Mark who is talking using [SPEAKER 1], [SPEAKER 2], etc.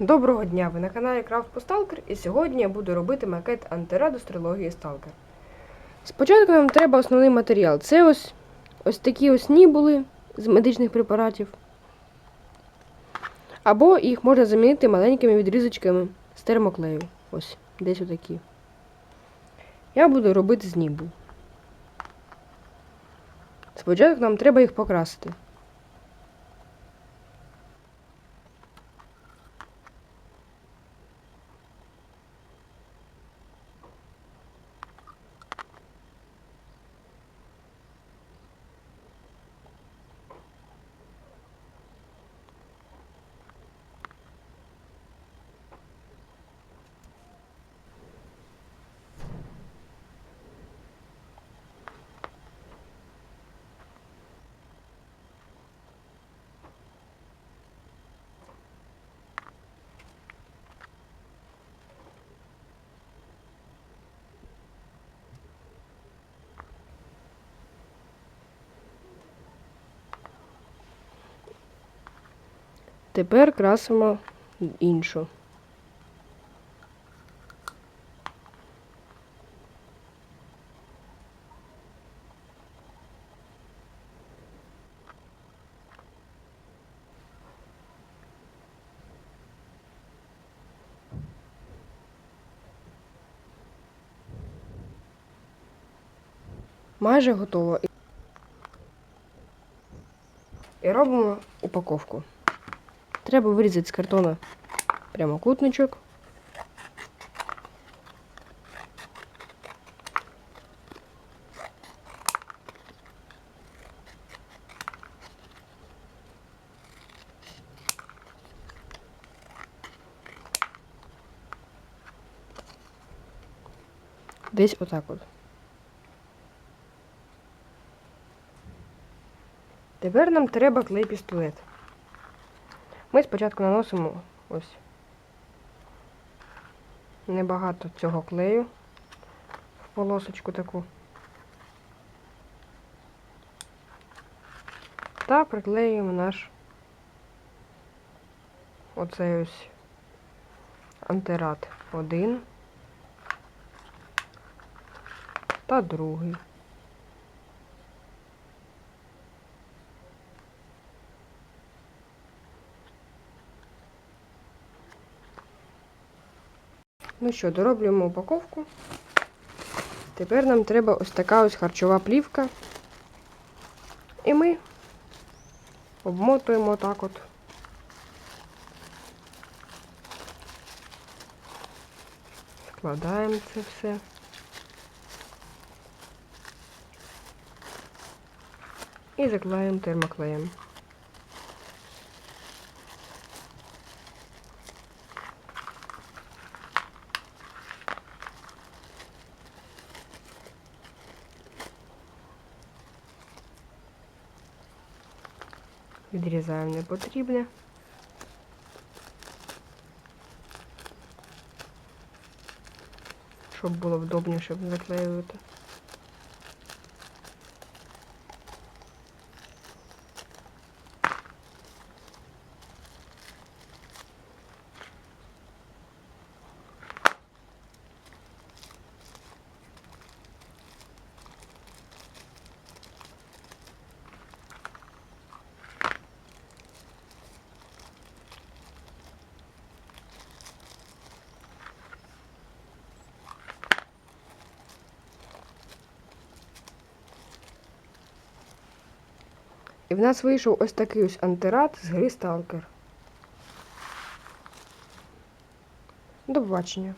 [SPEAKER 1] Доброго дня! Ви на каналі Крафт Посталкер і сьогодні я буду робити макет антираду з трилогії Сталкер. Спочатку нам треба основний матеріал. Це ось ось такі ось нібули з медичних препаратів. Або їх можна замінити маленькими відрізочками з термоклею. Ось, десь отакі. Я буду робити з нібул. Спочатку нам треба їх покрасити. Тепер красимо іншу. Майже готово. І робимо упаковку. Треба вирізати з картона прямокутничок. Десь отак от. Тепер нам треба клей пістолет. Ми спочатку наносимо ось небагато цього клею в полосочку таку. Та приклеюємо наш оцей ось антирад один та другий. Ну що, дороблюємо упаковку. Тепер нам треба ось така ось харчова плівка. І ми обмотуємо так от. Складаємо це все. І заклеїмо термоклеєм. Відрізаємо непотрібне. Щоб було вдобніше заклеювати. І в нас вийшов ось такий ось антирад з гри Сталкер. До побачення.